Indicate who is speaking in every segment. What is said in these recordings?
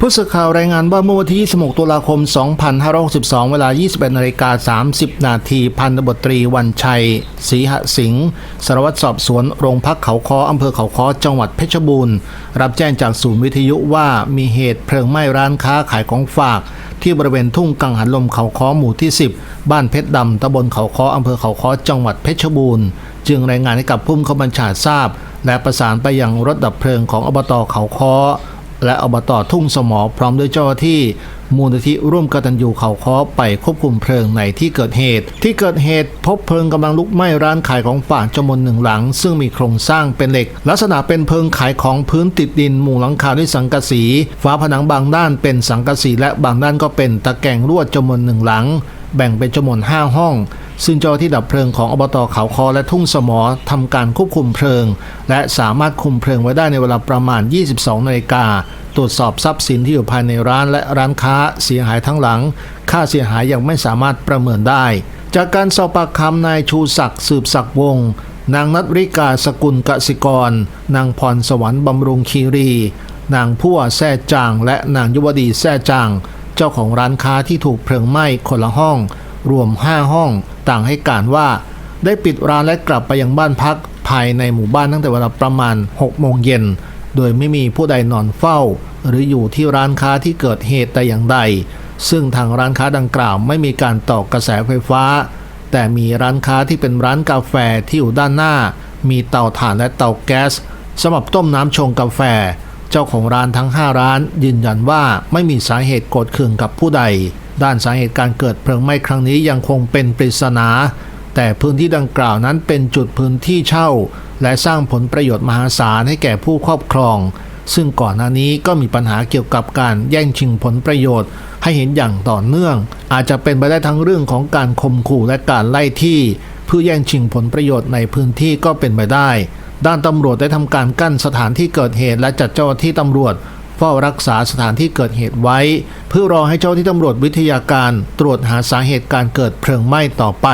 Speaker 1: ผู้สื่อข่าวรายงานว่าเมื่อวันที่ 26 ตุลาคม 2562 เวลา 21นาฬิกา30 นาที พันตบตรีวันชัยศรีหสิงห์สารวัตรสอบสวนโรงพักเขาคออำเภอเขาคอจังหวัดเพชรบูรณ์ รับแจ้งจากศูนย์วิทยุว่ามีเหตุเพลิงไหม้ร้านค้าขายของฝาก ที่บริเวณทุ่งกังหันลมเขาคอหมู่ที่ 10 บ้านเพชรดำตำบลเขาคออำเภอเขาคอจังหวัดเพชรบูรณ์ จึงรายงานให้กับผู้บังคับบัญชาทราบ และประสานไปยังรถดับเพลิงของอบตเขาคอ และอบตอทุ่งสมอพร้อมด้วยเจ้าหน้าที่ มูลนิธิร่วมกตัญญูเขาค้อไปควบคุมเพลิงในที่เกิดเหตุ ที่เกิดเหตุพบเพลิงกำลังลุกไหม้ร้านขายของฝากจำนวนหนึ่งหลัง ซึ่งมีโครงสร้างเป็นเหล็ก ลักษณะเป็นเพลิงขายของพื้นติดดินมุงหลังคาด้วยสังกะสีฝาผนังบางด้านเป็นสังกะสีและบางด้านก็เป็นตะแกรงลวดจำนวนหนึ่งหลัง แบ่งเป็นจำนวน5ห้อง ซึ่งเจ้าที่ดับเพลิงของอบตเขาคอและทุ่งสมอทำการควบคุมเพลิง และสามารถคุมเพลิงไว้ได้ในเวลาประมาณ 22นาฬิกาตรวจสอบทรัพย์สินที่อยู่ภายในร้านและร้านค้าเสียหายทั้งหลัง ค่าเสียหายยังไม่สามารถประเมินได้ จากการสอบปากคำนายชูศักดิ์สืบศักดิ์วงศ์นางนัทริกาสกุลกสิกร นางพรสวรรค์บำรุงคีรี นางพั่วแซ่จาง และนางยุวดีแซ่จาง เจ้าของร้านค้าที่ถูกเพลิงไหม้คนละห้อง รวม 5 ห้อง ต่างให้การว่า ได้ปิดร้านและกลับไปยังบ้านพักภายในหมู่บ้านตั้งแต่เวลาประมาณ 6 โมงเย็น โดยไม่มีผู้ใดนอนเฝ้า หรืออยู่ที่ร้านค้าที่เกิดเหตุแต่อย่างใด ซึ่งทางร้านค้าดังกล่าวไม่มีการต่อกระแสไฟฟ้า แต่มีร้านค้าที่เป็นร้านกาแฟที่อยู่ด้านหน้า มีเตาถ่านและเตาแก๊สสำหรับต้มน้ำชงกาแฟ เจ้าของร้านทั้ง 5 ร้านยืนยันว่าไม่มีสาเหตุโกรธเคืองกับผู้ใด ด้านสาเหตุการเกิดเพลิงไหม้ครั้งนี้ยังคงเป็นปริศนา แต่พื้นที่ดังกล่าวนั้นเป็นจุดพื้นที่เช่า และสร้างผลประโยชน์มหาศาลให้แก่ผู้ครอบครอง ซึ่งก่อนหน้านี้ก็มีปัญหาเกี่ยวกับการแย่งชิงผลประโยชน์ ให้เห็นอย่างต่อเนื่อง อาจจะเป็นไปได้ทั้งเรื่องของการข่มขู่และการไล่ที่เพื่อแย่งชิงผลประโยชน์ในพื้นที่ก็เป็นไปได้ ด้านตำรวจได้ทำการกั้นสถานที่เกิดเหตุและจัดเจ้าหน้าที่ตำรวจ เฝ้ารักษาสถานที่เกิดเหตุไว้ เพื่อรอให้เจ้าหน้าที่ตำรวจวิทยาการตรวจหาสาเหตุการเกิดเพลิงไหม้ต่อไป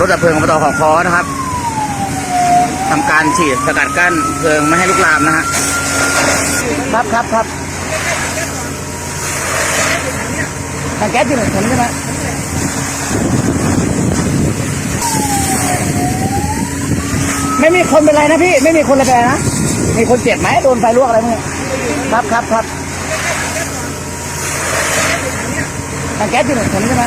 Speaker 2: รถดับเพลิงอบตของคอนะครับทำการฉีดสกัดกั้นเพลิงไม่ให้ลุกลามนะฮะครับครับครับทางแก๊สอยู่ไหนผมใช่ไหมไม่มีคนเป็นไรนะพี่ ไม่มีคนอะไรเป็นไรนะ มีคนเจ็บไหมโดนไฟลวกอะไรมั้ง ครับครับครับทางแก๊สอยู่ไหนผมใช่ไหม